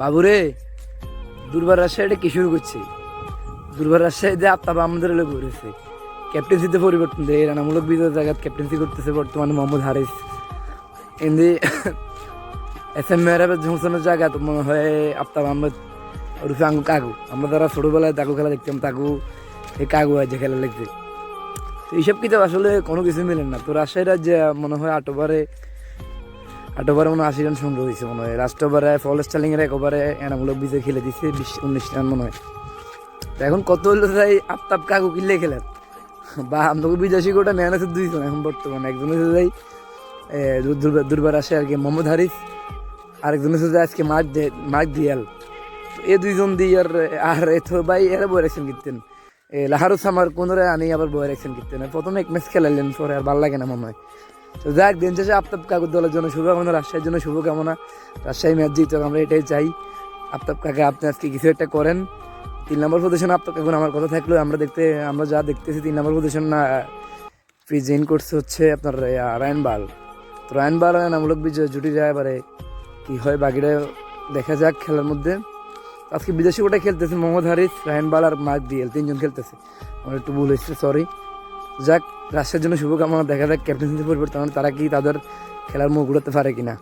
বাবুরে, দুর্বার রাজশাহীটা কি শুরু করছে? দুর্বার রাজশাহীতে আত্মা আমাদের হলে ঘুরেছে। ক্যাপ্টেন্সিতে পরিবর্তন দেয়। রানামূলক বিজয় জায়গা ক্যাপ্টেন্সি করতেছে বর্তমানে মোহাম্মদ হারিস। এমনি এস এম মেহরাবের জংশনের জায়গা তো মনে হয় আফতাব আহমেদ ওরফে আঙ্গু কাকু। আমরা যারা ছোটোবেলায় তাকু খেলা দেখতাম তাকু এই কাকু আছে খেলা লিখতে তো এইসব কিছু আসলে কোনো কিছু মিলে না। তো রাজশাহী রাজ্যে মনে হয় আট ওভারে আট মনে হয় আশি রান সংগ্রহ হয়েছে মনে হয়। লাস্ট ওভারে ফল স্টার্লিং এর এক ওভারে এনামূলক বিজয় খেলে দিচ্ছে বিশ, উনিশ রান মনে হয়। এখন কত হলো তাই আফতাব কাকু কিনলে খেলেন? বা আমাকে বিদেশি গোটা নেন আছে দুইজন এখন বর্তমানে। একজন হচ্ছে যাই দুর্বার আসে আর কি মোহাম্মদ হারিস, আরেকজন হচ্ছে যে আজকে মার্ক মার্ক দিয়াল। এ দুইজন দিয়ে আর আর এ তো ভাই এরা বয়ে রাখছেন এ লাহারুস আমার কোনরে আনি আবার বয়ে রাখছেন কিনতেন। প্রথমে এক ম্যাচ খেলালেন, পরে আর ভালো লাগে না মনে হয়। তো যাক দিন শেষে আফতাব কাকুর দলের জন্য শুভকামনা রাজশাহীর জন্য শুভকামনা। রাজশাহী ম্যাচ জিত আমরা এটাই চাই। আফতাব কাকা আপনি আজকে কিছু একটা করেন। তিন নম্বর পজিশনে আফতাব কাকুন আমার কথা থাকলেও আমরা দেখতে আমরা যা দেখতেছি তিন নম্বর পজিশন না প্রিজেন্ট করছে হচ্ছে আপনার ইয়া, রায়ন বাল। তো রায়ন বাল আর নামূলক বিজয় জুটি যায় এবারে কি হয় বাকিটা দেখা যাক খেলার মধ্যে। আজকে বিদেশি কোটা খেলতেছে মোহাম্মদ হারিস রায়ন বাল আর মার্ক দিয়েল তিনজন খেলতেছে। আমার একটু ভুল হয়েছে সরি যাক, রাষ্ট্রের জন্য শুভকামনা। দেখা যাক ক্যাপ্টেন্সি পরিবর্তন তারা কি তাদের খেলার মুখ ঘুরাতে পারে কিনা।